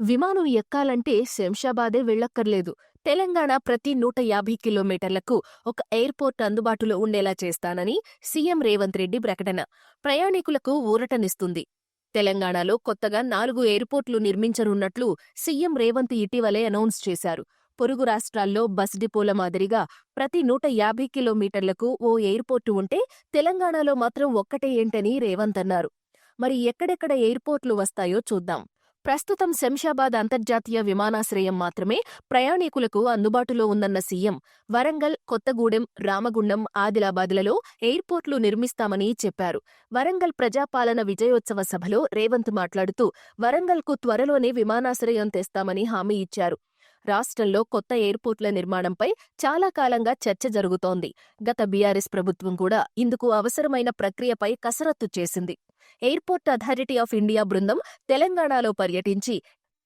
విమానం ఎక్కాలంటే శంషాబాదే వెళ్ళక్కర్లేదు. తెలంగాణ ప్రతి నూట యాభై కిలోమీటర్లకు ఒక ఎయిర్పోర్ట్ అందుబాటులో ఉండేలా చేస్తానని సీఎం రేవంత్ రెడ్డి ప్రకటన. ప్రయాణికులకు ఊరటనిస్తుంది. తెలంగాణలో కొత్తగా నాలుగు ఎయిర్పోర్ట్లు నిర్మించనున్నట్లు సీఎం రేవంత్ ఇటీవలే అనౌన్స్ చేశారు. పొరుగు రాష్ట్రాల్లో బస్ డిపోల మాదిరిగా ప్రతి నూట యాభై కిలోమీటర్లకు ఓ ఎయిర్పోర్టు ఉంటే తెలంగాణలో మాత్రం ఒక్కటే ఏంటని రేవంత్ అన్నారు. మరి ఎక్కడెక్కడ ఎయిర్పోర్ట్లు వస్తాయో చూద్దాం. ప్రస్తుతం శంషాబాద్ అంతర్జాతీయ విమానాశ్రయం మాత్రమే ప్రయాణికులకు అందుబాటులో ఉందన్న సీఎం వరంగల్ కొత్తగూడెం రామగుండం ఆదిలాబాద్లలో ఎయిర్పోర్ట్లు నిర్మిస్తామని చెప్పారు. వరంగల్ ప్రజాపాలన విజయోత్సవ సభలో రేవంత్ మాట్లాడుతూ వరంగల్కు త్వరలోనే విమానాశ్రయం తెస్తామని హామీ ఇచ్చారు. రాష్ట్రంలో కొత్త ఎయిర్పోర్ట్ల నిర్మాణంపై చాలా కాలంగా చర్చ జరుగుతోంది. గత బీఆర్ఎస్ ప్రభుత్వం కూడా ఇందుకు అవసరమైన ప్రక్రియపై కసరత్తు చేసింది. ఎయిర్పోర్ట్ అథారిటీ ఆఫ్ ఇండియా బృందం తెలంగాణలో పర్యటించి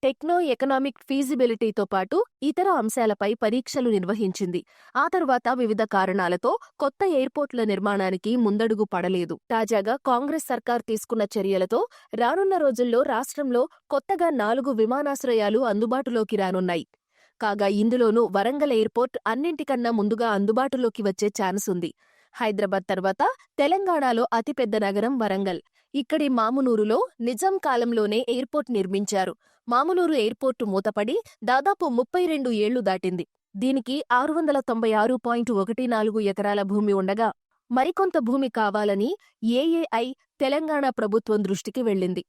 టెక్నో ఎకనామిక్ ఫీజిబిలిటీతో పాటు ఇతర అంశాలపై పరీక్షలు నిర్వహించింది. ఆ తర్వాత వివిధ కారణాలతో కొత్త ఎయిర్పోర్ట్ల నిర్మాణానికి ముందడుగు పడలేదు. తాజాగా కాంగ్రెస్ సర్కార్ తీసుకున్న చర్యలతో రానున్న రోజుల్లో రాష్ట్రంలో కొత్తగా నాలుగు విమానాశ్రయాలు అందుబాటులోకి రానున్నాయి. కాగా ఇందులోనూ వరంగల్ ఎయిర్పోర్ట్ అన్నింటికన్నా ముందుగా అందుబాటులోకి వచ్చే ఛాన్స్ ఉంది. హైదరాబాద్ తర్వాత తెలంగాణలో అతిపెద్ద నగరం వరంగల్. ఇక్కడి మామునూరులో నిజాం కాలంలోనే ఎయిర్పోర్ట్ నిర్మించారు. మామునూరు ఎయిర్పోర్టు మూతపడి దాదాపు ముప్పై రెండు ఏళ్ళు దాటింది. దీనికి ఆరు వందల తొంభై ఆరు పాయింట్ ఒకటి నాలుగు ఎకరాల భూమి ఉండగా మరికొంత భూమి కావాలని ఏఏఐ తెలంగాణ ప్రభుత్వం దృష్టికి వెళ్ళింది.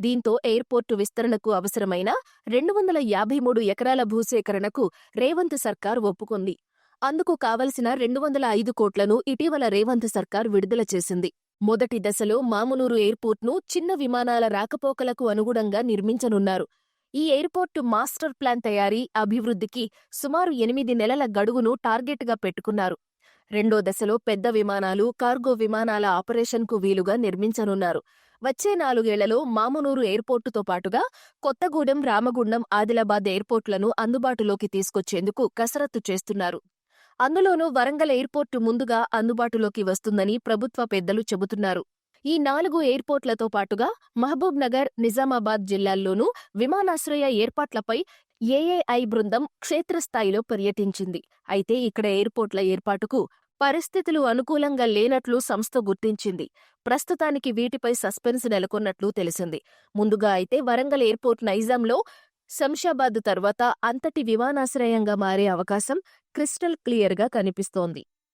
దీంతో ఎయిర్పోర్టు విస్తరణకు అవసరమైన రెండు వందల యాభై మూడు ఎకరాల భూసేకరణకు రేవంత్ సర్కార్ ఒప్పుకుంది. అందుకు కావలసిన రెండు వందల ఐదు కోట్లను ఇటీవల రేవంత్ సర్కార్ విడుదల చేసింది. మొదటి దశలో మామునూరు ఎయిర్పోర్ట్ను చిన్న విమానాల రాకపోకలకు అనుగుణంగా నిర్మించనున్నారు. ఈ ఎయిర్పోర్టు మాస్టర్ ప్లాన్ తయారీ అభివృద్ధికి సుమారు ఎనిమిది నెలల గడువును టార్గెట్గా పెట్టుకున్నారు. రెండో దశలో పెద్ద విమానాలు కార్గో విమానాల ఆపరేషన్కు వీలుగా నిర్మించనున్నారు. వచ్చే నాలుగేళ్ళలో మామునూరు ఎయిర్పోర్టుతో పాటుగా కొత్తగూడెం రామగుండం ఆదిలాబాద్ ఎయిర్పోర్ట్లను అందుబాటులోకి తీసుకొచ్చేందుకు కసరత్తు చేస్తున్నారు. అందులోనూ వరంగల్ ఎయిర్పోర్టు ముందుగా అందుబాటులోకి వస్తుందని ప్రభుత్వ పెద్దలు చెబుతున్నారు. ఈ నాలుగు ఎయిర్పోర్ట్లతో పాటుగా మహబూబ్ నగర్ నిజామాబాద్ జిల్లాల్లోనూ విమానాశ్రయ ఏర్పాట్లపై ఏఏఐ బృందం క్షేత్రస్థాయిలో పర్యటించింది. అయితే ఇక్కడ ఎయిర్పోర్ట్ల ఏర్పాటుకు పరిస్థితులు అనుకూలంగా లేనట్లు సంస్థ గుర్తించింది. ప్రస్తుతానికి వీటిపై సస్పెన్స్ నెలకొన్నట్లు తెలిసింది. ముందుగా అయితే వరంగల్ ఎయిర్పోర్ట్ నైజాంలో శంషాబాద్ తర్వాత అంతటి విమానాశ్రయంగా మారే అవకాశం క్రిస్టల్ క్లియర్గా కనిపిస్తోంది.